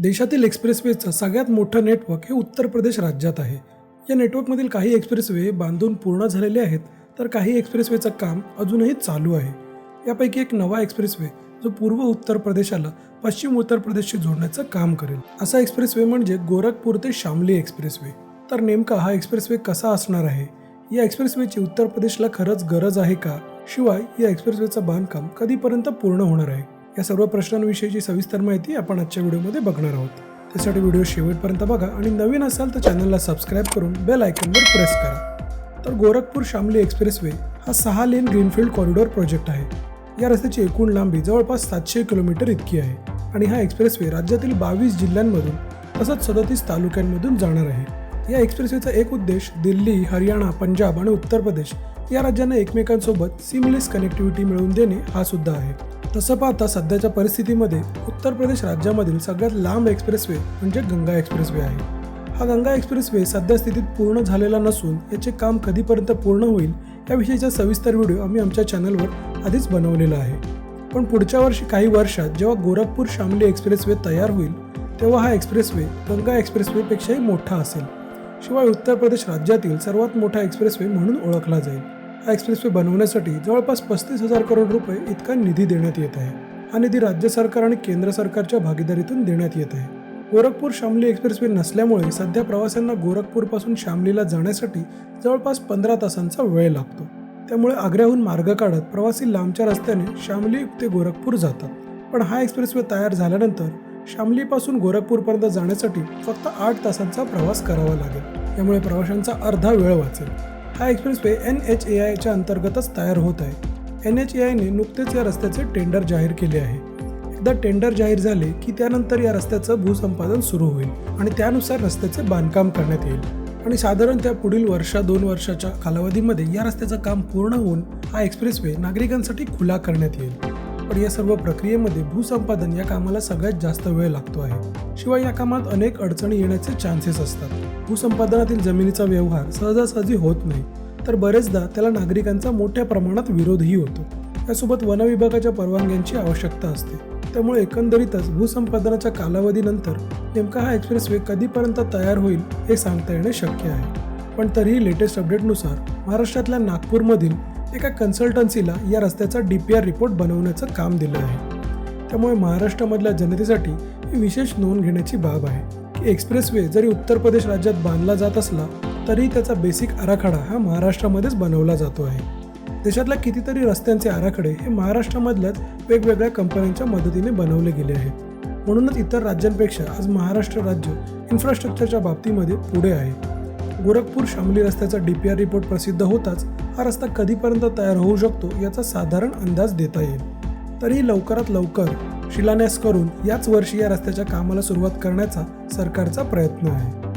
देशातील एक्सप्रेसवेचं सगळ्यात मोठं नेटवर्क हे उत्तर प्रदेश राज्यात आहे. या नेटवर्कमधील काही एक्सप्रेसवे बांधून पूर्ण झालेले आहेत तर काही एक्सप्रेसवेचं काम अजूनही चालू आहे. यापैकी एक नवा एक्सप्रेसवे जो पूर्व उत्तर प्रदेशाला पश्चिम उत्तर प्रदेशशी जोडण्याचं काम करेल. असा एक्सप्रेसवे म्हणजे गोरखपूर ते शामली एक्सप्रेसवे. तर नेमका हा एक्सप्रेसवे कसा असणार आहे? या एक्सप्रेसवेची उत्तर प्रदेशला खरंच गरज आहे का? शिवाय या एक्सप्रेसवेचं बांधकाम कधीपर्यंत पूर्ण होणार आहे? या सर्व प्रश्नांविषयीची सविस्तर माहिती आपण आजच्या व्हिडिओमध्ये बघणार आहोत. त्यासाठी व्हिडिओ शेवटपर्यंत बघा आणि नवीन असाल तर चॅनलला सबस्क्राईब करून बेल आयकनवर प्रेस करा. तर गोरखपूर शामली एक्सप्रेसवे हा सहा लेन ग्रीनफील्ड कॉरिडॉर प्रोजेक्ट आहे. या रस्त्याची एकूण लांबी जवळपास सातशे किलोमीटर इतकी आहे आणि हा एक्सप्रेसवे राज्यातील बावीस जिल्ह्यांमधून तसंच सदतीस तालुक्यांमधून जाणार आहे. या एक्सप्रेसवेचा एक उद्देश दिल्ली हरियाणा पंजाब आणि उत्तर प्रदेश या राज्यांना एकमेकांसोबत सिमलेस कनेक्टिव्हिटी मिळवून देणे हा सुद्धा आहे. तसं पाहता सध्याच्या परिस्थितीमध्ये उत्तर प्रदेश राज्यामधील सगळ्यात लांब एक्सप्रेसवे म्हणजे गंगा एक्सप्रेसवे आहे. हा गंगा एक्सप्रेसवे सध्या स्थितीत पूर्ण झालेला नसून याचे काम कधीपर्यंत पूर्ण होईल याविषयीचा सविस्तर व्हिडिओ आम्ही आमच्या चॅनलवर आधीच बनवलेला आहे. पण पुढच्या वर्षी काही वर्षात जेव्हा गोरखपूर शामली एक्सप्रेसवे तयार होईल तेव्हा हा एक्सप्रेसवे गंगा एक्सप्रेसवेपेक्षाही मोठा असेल. शिवाय उत्तर प्रदेश राज्यातील सर्वात मोठा एक्सप्रेसवे म्हणून ओळखला जाईल. हा एक्सप्रेसवे बनवण्यासाठी जवळपास पस्तीस हजार करोड रुपये इतका निधी देण्यात येत आहे. हा निधी राज्य सरकार आणि केंद्र सरकारच्या भागीदारीतून देण्यात येत आहे. गोरखपूर शामली एक्सप्रेसवे नसल्यामुळे सध्या प्रवाशांना गोरखपूरपासून शामलीला जाण्यासाठी जवळपास पंधरा तासांचा वेळ लागतो. त्यामुळे आग्र्याहून मार्ग काढत प्रवासी लांबच्या रस्त्याने शामली ते गोरखपूर जातात. पण हा एक्सप्रेसवे तयार झाल्यानंतर शामलीपासून गोरखपूरपर्यंत जाण्यासाठी फक्त आठ तासांचा प्रवास करावा लागेल. त्यामुळे प्रवाशांचा अर्धा वेळ वाचेल. हा एक्सप्रेसवे एन एच ए आयच्या अंतर्गतच तयार होत आहे. एन एच ए आयने नुकतेच या रस्त्याचे टेंडर जाहीर केले आहे. एकदा टेंडर जाहीर झाले की त्यानंतर या रस्त्याचं भूसंपादन सुरू होईल आणि त्यानुसार रस्त्याचे बांधकाम करण्यात येईल. आणि साधारण त्या पुढील वर्षा दोन वर्षाच्या कालावधीमध्ये या रस्त्याचं काम पूर्ण होऊन हा एक्सप्रेसवे नागरिकांसाठी खुला करण्यात येईल. पण या सर्व प्रक्रियेमध्ये भूसंपादन या कामाला सगळ्यात जास्त वेळ लागतो आहे. शिवाय या कामात अनेक अडचणी येण्याचे चान्सेस असतात. भूसंपादनातील जमिनीचा व्यवहार सहजासहजी होत नाही तर बरेचदा त्याला नागरिकांचा मोठ्या प्रमाणात विरोधही होतो. त्यासोबत वनविभागाच्या परवानग्यांची आवश्यकता असते. त्यामुळे एकंदरीतच भूसंपादनाच्या कालावधीनंतर नेमका हा एक्सप्रेसवे कधीपर्यंत तयार होईल हे सांगता येणे शक्य आहे. पण तरीही लेटेस्ट अपडेटनुसार महाराष्ट्रातल्या नागपूरमधील एका कन्सल्टन्सीला या रस्त्याचा डी पी आर रिपोर्ट बनवण्याचं काम दिलं आहे. त्यामुळे महाराष्ट्रामधल्या जनतेसाठी ही विशेष नोंद घेण्याची बाब आहे. की एक्सप्रेसवे जरी उत्तर प्रदेश राज्यात बांधला जात असला तरी त्याचा बेसिक आराखडा हा महाराष्ट्रामध्येच बनवला जातो आहे. देशातल्या कितीतरी रस्त्यांचे आराखडे हे महाराष्ट्रामधल्याच वेगवेगळ्या कंपन्यांच्या मदतीने बनवले गेले आहेत. म्हणूनच इतर राज्यांपेक्षा आज महाराष्ट्र राज्य इन्फ्रास्ट्रक्चरच्या बाबतीमध्ये पुढे आहे. गोरखपूर शामली रस्त्याचा डी पी आर रिपोर्ट प्रसिद्ध होताच हा रस्ता कधीपर्यंत तयार होऊ शकतो याचा साधारण अंदाज देता येईल. तरीही लवकरात लवकर शिलान्यास करून याच वर्षी या रस्त्याच्या कामाला सुरुवात करण्याचा सरकारचा प्रयत्न आहे.